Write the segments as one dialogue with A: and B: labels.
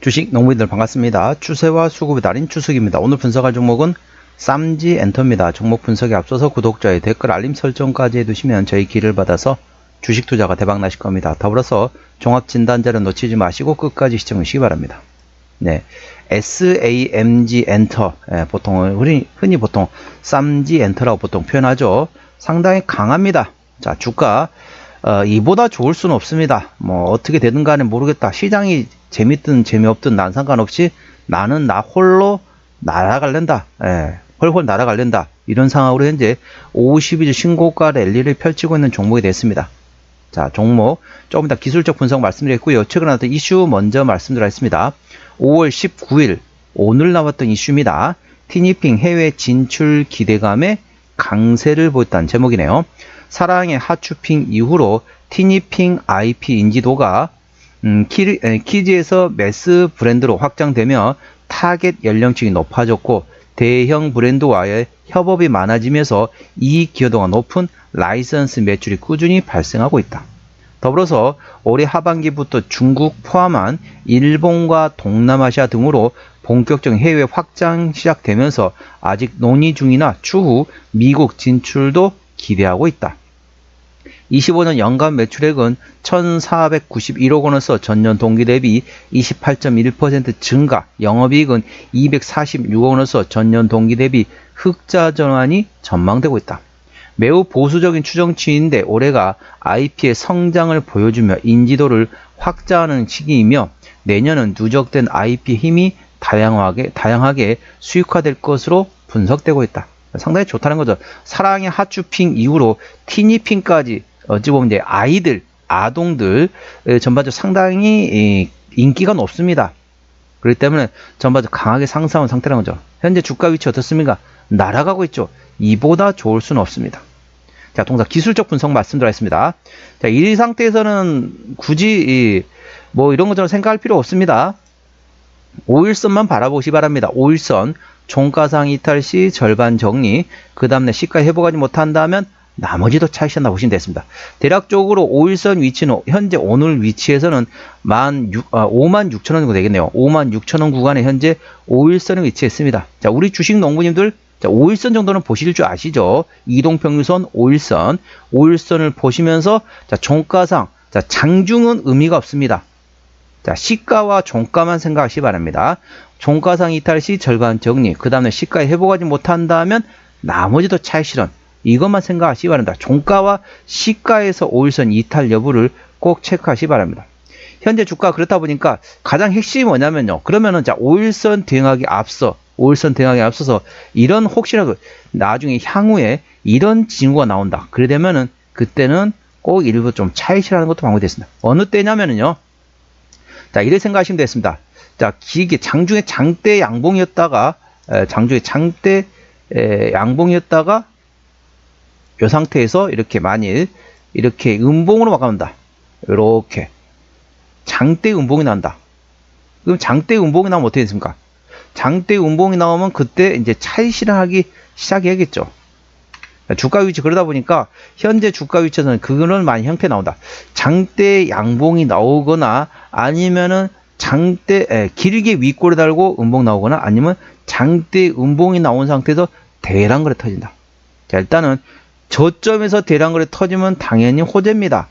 A: 주식 농부인들 반갑습니다. 추세와 수급의 달인 추석입니다. 오늘 분석할 종목은 쌈지 엔터입니다. 종목 분석에 앞서서 구독자의 댓글 알림 설정까지 해두시면 저희 길을 받아서 주식 투자가 대박 나실 겁니다. 더불어서 종합 진단 자료 놓치지 마시고 끝까지 시청해 주시기 바랍니다. 네, SAMG 엔터 예, 보통 흔히, 흔히 보통 쌈지 엔터라고 보통 표현하죠. 상당히 강합니다. 자 주가 어, 이보다 좋을 수는 없습니다. 뭐 어떻게 간에 모르겠다. 시장이 재밌든 재미없든 난 상관없이 나는 나 홀로 날아갈랜다. 예, 홀홀 날아갈랜다. 이런 상황으로 현재 52주 신고가 랠리를 펼치고 있는 종목이 됐습니다. 자, 종목 조금 이따 기술적 분석 말씀드렸고요. 최근 에 나왔던 이슈 먼저 말씀드리겠습니다. 5월 19일 오늘 나왔던 이슈입니다. 티니핑 해외 진출 기대감에 강세를 보였다는 제목이네요. 사랑의 하추핑 이후로 티니핑 IP 인지도가 음, 키, 에, 키즈에서 매스 브랜드로 확장되며 타겟 연령층이 높아졌고 대형 브랜드와의 협업이 많아지면서 이익 기여도가 높은 라이선스 매출이 꾸준히 발생하고 있다. 더불어서 올해 하반기부터 중국 포함한 일본과 동남아시아 등으로 본격적인 해외 확장 시작되면서 아직 논의 중이나 추후 미국 진출도 기대하고 있다. 25년 연간 매출액은 1,491억 원에서 전년 동기 대비 28.1% 증가, 영업이익은 246억 원에서 전년 동기 대비 흑자 전환이 전망되고 있다. 매우 보수적인 추정치인데 올해가 IP의 성장을 보여주며 인지도를 확장하는 시기이며 내년은 누적된 IP 힘이 다양하게, 다양하게 수익화될 것으로 분석되고 있다. 상당히 좋다는 거죠. 사랑의 하추핑 이후로 티니핑까지 어찌 보면 이제 아이들, 아동들 전반적으로 상당히 인기가 높습니다. 그렇기 때문에 전반적으로 강하게 상승한 상태라는 거죠. 현재 주가 위치 어떻습니까? 날아가고 있죠. 이보다 좋을 수는 없습니다. 자, 동사 기술적 분석 말씀드리겠습니다. 자, 이 상태에서는 굳이 뭐 이런 것처럼 생각할 필요 없습니다. 5일선만 바라보시 바랍니다. 5일선 종가상 이탈 시 절반 정리, 그 다음에 시가 회복하지 못한다면 나머지도 차익시한다 보시면 됐습니다. 대략적으로 5일선 위치는 현재 오늘 위치에서는 5만 6천 아, 원 정도 되겠네요. 5만 6천 원 구간에 현재 5일선에 위치했습니다. 자, 우리 주식 농부님들 자, 5일선 정도는 보실 줄 아시죠? 이동평균선 5일선, 5일선을 보시면서 자, 종가상, 자, 장중은 의미가 없습니다. 자, 시가와 종가만 생각하시 기 바랍니다. 종가상 이탈 시 절반 정리, 그 다음에 시가에 회복하지 못한다면 나머지도 차익 실현. 이것만 생각하시기 바랍니다. 종가와 시가에서 5일선 이탈 여부를 꼭 체크하시기 바랍니다. 현재 주가 그렇다 보니까 가장 핵심이 뭐냐면요. 그러면은 자 5일선 대응하기 앞서 5일선 대응하기 앞서서 이런 혹시라도 나중에 향후에 이런 징후가 나온다. 그래 되면은 그때는 꼭 일부 좀 차익이라는 것도 방법이 됐습니다. 어느 때냐면은요. 자 이래 생각하시면 됐습니다. 자 길게 장중에 장대 양봉이었다가 장중에 장대 양봉이었다가 이 상태에서 이렇게 만일 이렇게 음봉으로 막아온다. 이렇게 장대 음봉이 난다. 그럼 장대 음봉이 나오면 어떻게 됐습니까? 장대 음봉이 나오면 그때 이제 차이 실현 하기 시작해야겠죠. 주가 위치 그러다 보니까 현재 주가 위치에서는 그거는 많이 형태 나온다. 장대 양봉이 나오거나 아니면은 장대 에, 길게 윗골에 달고 음봉 나오거나 아니면 장대 음봉이 나온 상태에서 대량 거래 터진다. 자 일단은 저점에서 대량거래 터지면 당연히 호재입니다.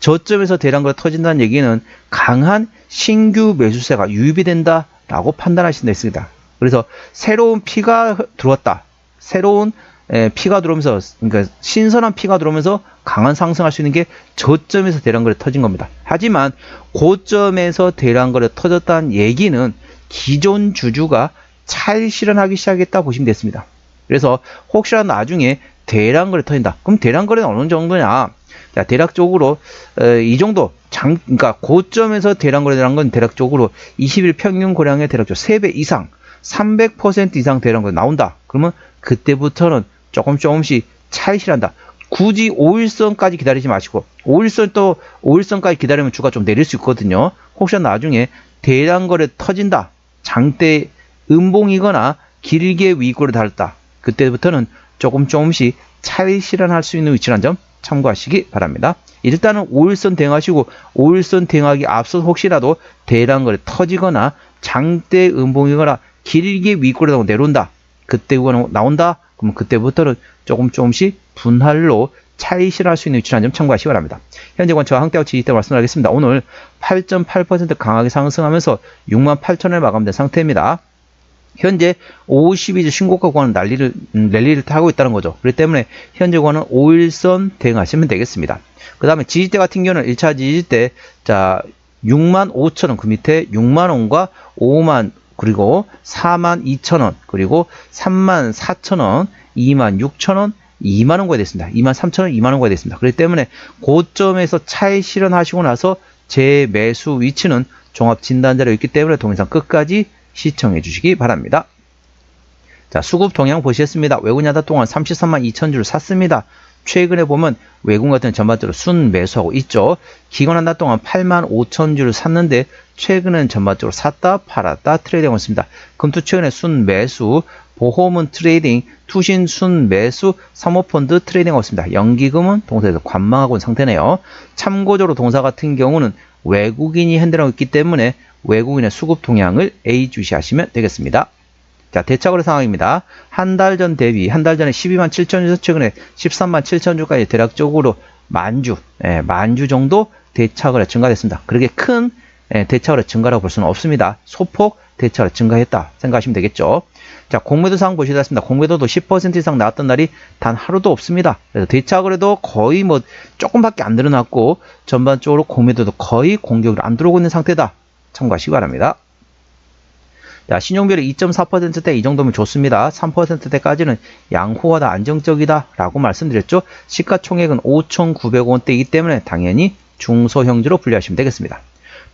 A: 저점에서 대량거래 터진다는 얘기는 강한 신규 매수세가 유입이 된다라고 판단하신다 했습니다. 그래서 새로운 피가 들어왔다. 새로운 피가 들어오면서 그러니까 신선한 피가 들어오면서 강한 상승할 수 있는 게 저점에서 대량거래 터진 겁니다. 하지만 고점에서 대량거래 터졌다는 얘기는 기존 주주가 차익 실현하기 시작했다 보시면 됐습니다. 그래서 혹시라도 나중에 대량 거래 터진다. 그럼 대량 거래는 어느 정도냐? 자, 대략적으로 에, 이 정도 장 그러니까 고점에서 대량 거래라는 건 대략적으로 20일 평균 거래량의 대략적으로 3배 이상, 300% 이상 대량 거래 나온다. 그러면 그때부터는 조금 조금씩 차익실한다. 굳이 5일선까지 기다리지 마시고 5일선 또 5일선까지 기다리면 주가 좀 내릴 수 있거든요. 혹시나 나중에 대량 거래 터진다. 장대 음봉이거나 길게 위고를 달았다. 그때부터는 조금 조금씩 차익 실현할 수 있는 위치란 점 참고하시기 바랍니다. 일단은 5일선 대응하시고 5일선 대응하기 앞서 혹시라도 대량 거래 터지거나 장대 음봉이거나 길게 윗골에 내려온다. 그때 그거는 나온다. 그럼 그때부터는 조금 조금씩 분할로 차이 실할 수 있는 위치라는 점 참고하시기 바랍니다. 현재 관처와 항대와 지지대 말씀드리겠습니다. 오늘 8.8% 강하게 상승하면서 6만 8천원에 마감된 상태입니다. 현재 52주 신고가 구간은 난리를, 음, 랠리를 타고 있다는 거죠. 그렇기 때문에 현재 구간은 5일선 대응하시면 되겠습니다. 그 다음에 지지대 같은 경우는 1차 지지대, 자, 6만 5천원, 그 밑에 6만원과 5만, 그리고 4만 2천원, 그리고 3만 4천원, 2만 6천원, 2만 원거래 됐습니다. 2만 3천 원, 2만 원거래 됐습니다. 그렇기 때문에 고점에서 차익 실현하시고 나서 제 매수 위치는 종합 진단자로 있기 때문에 동영상 끝까지 시청해 주시기 바랍니다. 자, 수급 동향 보시겠습니다. 외국야다 동안 33만 2천 주를 샀습니다. 최근에 보면 외국 같은 전반적으로 순 매수하고 있죠. 기관 한달 동안 8만 5천 주를 샀는데 최근은 전반적으로 샀다 팔았다 트레이딩하고 있습니다. 금투 최근에 순 매수, 보험은 트레이딩, 투신 순 매수, 사모펀드 트레이딩하고 있습니다. 연기금은 동사에서 관망하고 있는 상태네요. 참고적으로 동사 같은 경우는 외국인이 핸들하고 있기 때문에 외국인의 수급 동향을 A 주시하시면 되겠습니다. 자, 대차거래 상황입니다. 한 달 전 대비, 한 달 전에 12만 7천 주, 최근에 13만 7천 주까지 대략적으로 만주, 예, 만주 정도 대차거래 증가됐습니다. 그렇게 큰 예, 대차거래 증가라고 볼 수는 없습니다. 소폭 대차거래 증가했다 생각하시면 되겠죠. 자, 공매도 상황 보시겠습니다. 공매도도 10% 이상 나왔던 날이 단 하루도 없습니다. 그래서 대차 거래도 거의 뭐 조금밖에 안 늘어났고 전반적으로 공매도도 거의 공격을 안 들어오고 있는 상태다. 참고하시기 바랍니다. 자, 신용비율이 2.4%대 이 정도면 좋습니다. 3%대까지는 양호하다, 안정적이다 라고 말씀드렸죠. 시가총액은 5,900원대이기 때문에 당연히 중소형주로 분류하시면 되겠습니다.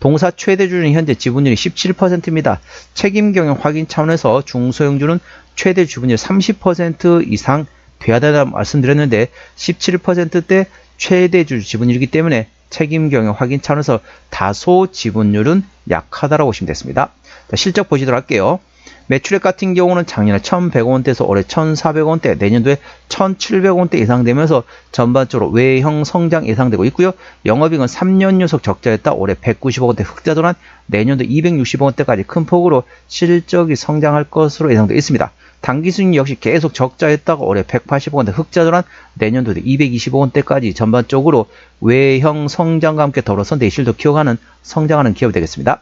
A: 동사 최대 주주는 현재 지분율이 17%입니다. 책임 경영 확인 차원에서 중소형주는 최대 지분율 30% 이상 돼야 된다 말씀드렸는데 17%대 최대 주주 지분율이기 때문에 책임 경영 확인 차원에서 다소 지분율은 약하다라고 보시면 됐습니다. 자, 실적 보시도록 할게요. 매출액 같은 경우는 작년에 1,100원대에서 올해 1,400원대, 내년도에 1,700원대 예상되면서 전반적으로 외형 성장 예상되고 있고요. 영업이익은 3년 연속 적자였다. 올해 190원대 흑자 전환, 내년도 260원대까지 큰 폭으로 실적이 성장할 것으로 예상되어 있습니다. 당기순이 역시 계속 적자였다가 올해 180원대 흑자 전환, 내년도에 225원대까지 전반적으로 외형 성장과 함께 더불어서 내실도 키워가는 성장하는 기업이 되겠습니다.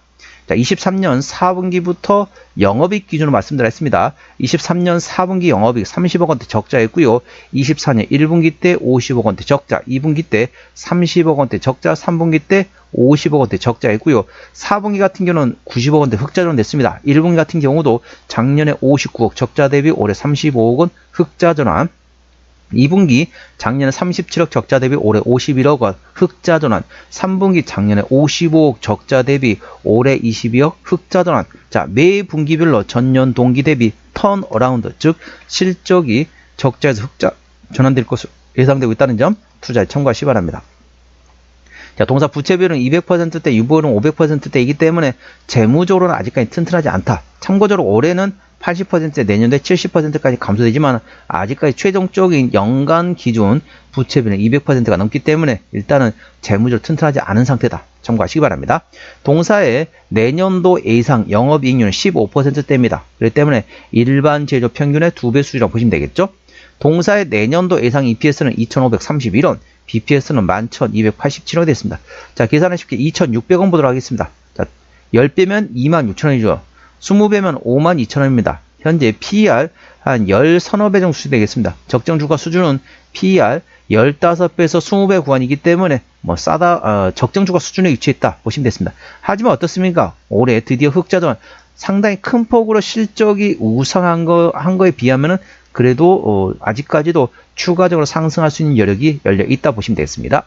A: 자, 23년 4분기부터 영업이익 기준으로 말씀드렸습니다. 23년 4분기 영업이익 30억 원대 적자였고요. 24년 1분기 때 50억 원대 적자, 2분기 때 30억 원대 적자, 3분기 때 50억 원대 적자였고요. 4분기 같은 경우는 90억 원대 흑자전 됐습니다. 1분기 같은 경우도 작년에 59억 적자 대비 올해 35억 원 흑자 전환. 2분기 작년에 37억 적자 대비 올해 51억 원 흑자 전환 3분기 작년에 55억 적자 대비 올해 22억 흑자 전환 자매 분기별로 전년 동기 대비 턴 어라운드 즉 실적이 적자에서 흑자 전환될 것으로 예상되고 있다는 점 투자에 참고하시 기 바랍니다. 자, 동사 부채비율은 200%대, 유보율은 500%대이기 때문에 재무적으로는 아직까지 튼튼하지 않다. 참고적으로 올해는 80% 내년도에 70%까지 감소되지만 아직까지 최종적인 연간 기준 부채비는 200%가 넘기 때문에 일단은 재무적으로 튼튼하지 않은 상태다. 참고하시기 바랍니다. 동사의 내년도 예상 영업이익률은 15%대입니다. 그렇기 때문에 일반 제조 평균의 2배 수준이라고 보시면 되겠죠. 동사의 내년도 예상 EPS는 2,531원, BPS는 11,287원이 됐습니다. 자, 계산은 쉽게 2,600원 보도록 하겠습니다. 자, 10배면 26,000원이죠. 20배면 5만 2천원입니다. 현재 PER 한 10, 서너 배 정도 수준되겠습니다. 적정 주가 수준은 PER 15배에서 20배 구간이기 때문에 뭐 싸다 어, 적정 주가 수준에 위치했다 보시면 됐습니다. 하지만 어떻습니까? 올해 드디어 흑자전 상당히 큰 폭으로 실적이 우상한 거 한 거에 비하면은 그래도 어, 아직까지도 추가적으로 상승할 수 있는 여력이 열려 있다 보시면 되겠습니다.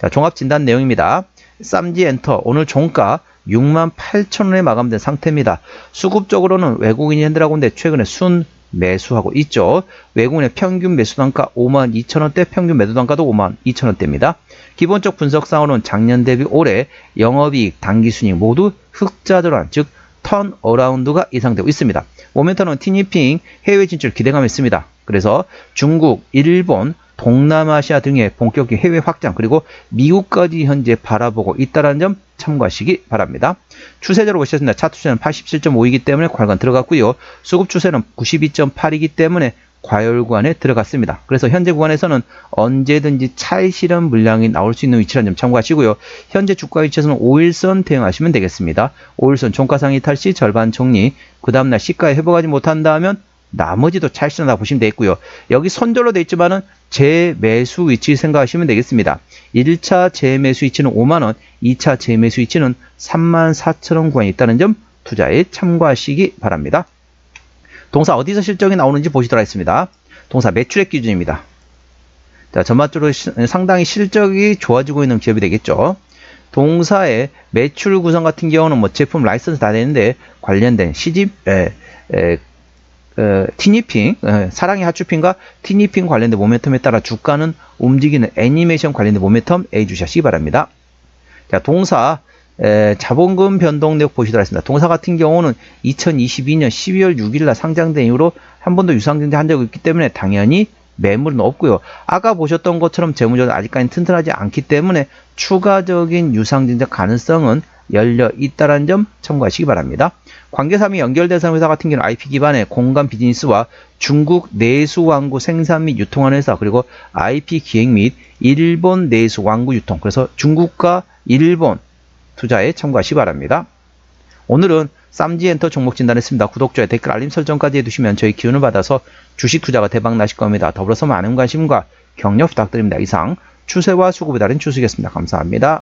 A: 자, 종합 진단 내용입니다. 쌈지 엔터 오늘 종가 6만 8천 원에 마감된 상태입니다. 수급적으로는 외국인이 핸들하고 있는데 최근에 순 매수하고 있죠. 외국인의 평균 매수 단가 5만 2천 원대, 평균 매도 단가도 5만 2천 원대입니다. 기본적 분석상으로는 작년 대비 올해 영업이익, 당기순이익 모두 흑자 전환, 즉 턴 어라운드가 예상되고 있습니다. 모멘텀은 티니핑 해외 진출 기대감이 있습니다. 그래서 중국, 일본, 동남아시아 등의 본격적인 해외 확장 그리고 미국까지 현재 바라보고 있다는 점 참고하시기 바랍니다. 추세대로 보셨습니다. 차트 추세는 87.5이기 때문에 과열관 들어갔고요. 수급 추세는 92.8이기 때문에 과열관에 들어갔습니다. 그래서 현재 구간에서는 언제든지 차익 실현 물량이 나올 수 있는 위치라는 점 참고하시고요. 현재 주가 위치에서는 5일선 대응하시면 되겠습니다. 5일선 종가상이 탈시 절반 정리 그 다음날 시가에 회복하지 못한다면 나머지도 실현다 보시면 되겠고요. 여기 선절로 되어 있지만은 재매수 위치 생각하시면 되겠습니다. 1차 재매수 위치는 5만원, 2차 재매수 위치는 3만 4천원 구간이 있다는 점 투자에 참고하시기 바랍니다. 동사 어디서 실적이 나오는지 보시도록 하겠습니다. 동사 매출액 기준입니다. 자, 전반적으로 시- 상당히 실적이 좋아지고 있는 기업이 되겠죠. 동사의 매출 구성 같은 경우는 뭐 제품 라이선스 다 되는데 관련된 시집, 에, 에, 어, 티니핑, 어, 사랑의 하추핑과 티니핑 관련된 모멘텀에 따라 주가는 움직이는 애니메이션 관련된 모멘텀 A 주시기 바랍니다. 자, 동사 에, 자본금 변동 내역 보시도록 하겠습니다. 동사 같은 경우는 2022년 12월 6일 날 상장된 이후로 한 번도 유상증자 한 적이 없기 때문에 당연히 매물은 없고요. 아까 보셨던 것처럼 재무적으로 아직까지 튼튼하지 않기 때문에 추가적인 유상증자 가능성은 열려 있다는 점 참고하시기 바랍니다. 관계사항이 연결된 회사 같은 경우는 IP 기반의 공간 비즈니스와 중국 내수 완구 생산 및 유통하는 회사 그리고 IP 기획 및 일본 내수 완구 유통 그래서 중국과 일본 투자에 참고하시기 바랍니다. 오늘은 쌈지엔터 종목 진단했습니다. 구독자의 댓글 알림 설정까지 해두시면 저희 기운을 받아서 주식 투자가 대박 나실 겁니다. 더불어서 많은 관심과 격려 부탁드립니다. 이상 추세와 수급에 다른 추수겠습니다. 감사합니다.